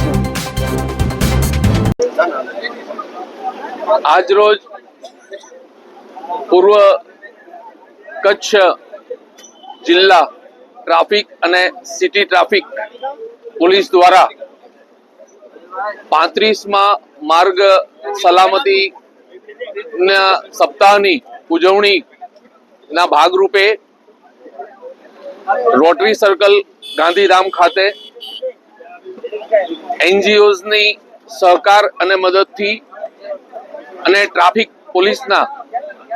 છું. આજરોજ પૂર્વ કચ્છ જિલ્લા ટ્રાફિક અને સિટી ટ્રાફિક પોલીસ દ્વારા પાંત્રીસમાં માર્ગ સલામતી સપ્તાહની ઉજવણીના ભાગરૂપે રોટરી સર્કલ ગાંધીધામ ખાતે એનજીઓની સહકાર અને મદદથી અને ટ્રાફિક પોલીસના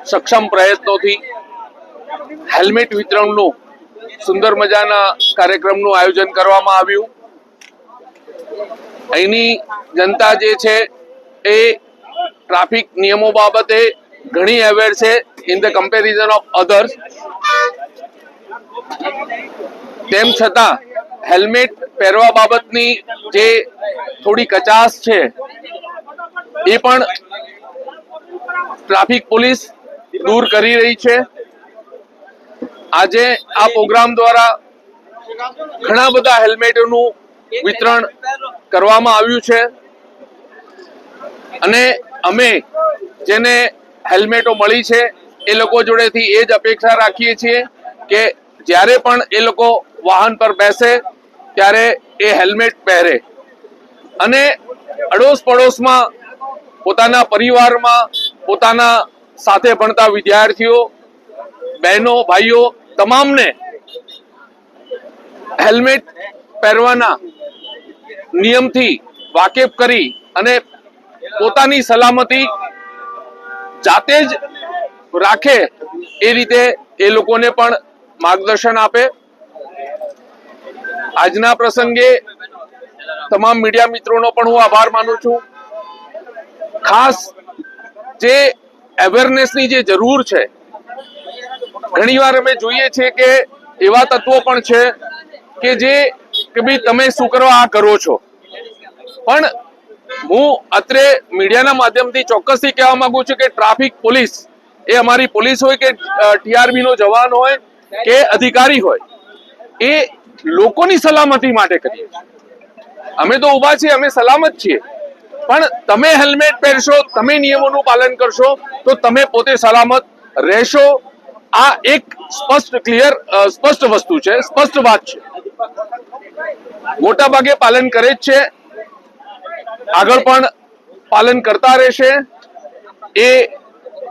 સક્ષમ પ્રયત્નોથી હેલ્મેટ વિતરણનું સુંદર મજાના કાર્યક્રમનું આયોજન કરવામાં આવ્યું. અહીંની જનતા જે છે એ ટ્રાફિક નિયમો બાબતે ઘણી અવેર છે in the comparison of others તેમ છતાં, હેલ્મેટ પહેરવા બાબતની જે થોડી કચાશ છે, એ પણ ટ્રાફિક પોલીસ દૂર કરી રહી છે. આજે આ પ્રોગ્રામ દ્વારા ઘણા બધા હેલ્મેટોનું વિતરણ કરવામાં આવ્યું છે. અને અમે જેને હેલ્મેટો મળી છે, એ લોકો જોડેથી એ જ અપેક્ષા રાખીએ છીએ કે જ્યારે પણ એ લોકો વાહન પર બેસે, ત્યારે એ હેલ્મેટ પહેરે. અને અડોશ પડોશમાં પોતાના પરિવારમાં પોતાના સાથે ભણતા વિદ્યાર્થીઓ, બહેનો, ભાઈઓ, તમામને હેલ્મેટ પહેરવાના નિયમથી વાકેફ કરી અને પોતાની સલામતી જાતે જ રાખે એ રીતે એ લોકોને પણ માર્ગદર્શન આપે. આજના પ્રસંગે તમામ મીડિયા મિત્રોનો પણ હું આભાર માનું છું. ખાસ જે અવેરનેસની જે જરૂર છે, ઘણીવાર અમે જોઈએ છીએ કે એવા તત્વો પણ છે કે જે કે ભાઈ તમે શું કરવા આ કરો છો. પણ હું અત્રે મીડિયાના માધ્યમથી ચોક્કસથી કહેવા માંગુ છું કે ટ્રાફિક પોલીસ, એ અમારી પોલીસ હોય કે ટીઆરબી નો જવાન હોય કે અધિકારી હોય, એ લોકોની સલામતી માટે કરીએ અમે તો ઊભા છીએ, અમે સલામત છીએ. પણ તમે હેલ્મેટ પહેરશો, તમે નિયમોનું પાલન કરશો, તો તમે પોતે સલામત રહેશો. આ એક સ્પષ્ટ ક્લિયર સ્પષ્ટ વસ્તુ છે, સ્પષ્ટ વાત છે. મોટા ભાગે પાલન કરે જ છે. આગળ પણ પાલન કરતા રહેશે. એ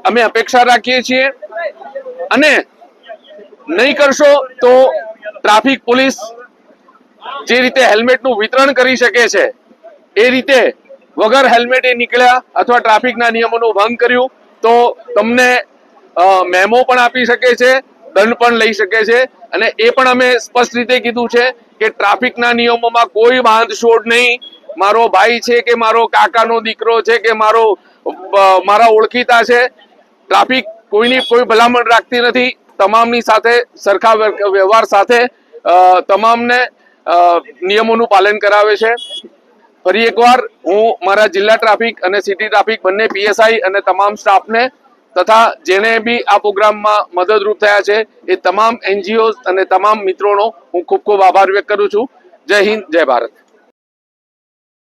અમે અપેક્ષા રાખીએ છીએ. અને નહીં કરશો તો ટ્રાફિક પોલીસ જે રીતે હેલ્મેટનું વિતરણ કરી શકે છે, એ રીતે વગર હેલ્મેટે નીકળ્યા અથવા ટ્રાફિકના નિયમોનું ભંગ કર્યું, તો તમને મેમો પણ આપી શકે છે, દંડ પણ લઈ શકે છે, અને એ પણ અમે સ્પષ્ટ રીતે કીધું છે કે ટ્રાફિકના નિયમોમાં કોઈ બાંધછોડ નહીં. મારો ભાઈ છે કે મારો કાકાનો દીકરો છે કે મારો મારા ઓળખીતા છે, ટ્રાફિક કોઈની કોઈ ભલામણ રાખતી નથી. તમામની સાથે, સરખા વ્યવહાર સાથે તમામને નિયમોનું પાલન કરાવે છે. ફરી એકવાર, હું મારા જિલ્લા ટ્રાફિક અને સિટી ટ્રાફિક બંને પીએસઆઈ અને તમામ સ્ટાફને તથા જેને બી આ પ્રોગ્રામમાં મદદરૂપ થયા છે, એ તમામ એનજીઓ અને તમામ મિત્રોનો હું ખૂબ ખૂબ આભાર વ્યક્ત કરું છું. જય હિન્દ, જય ભારત.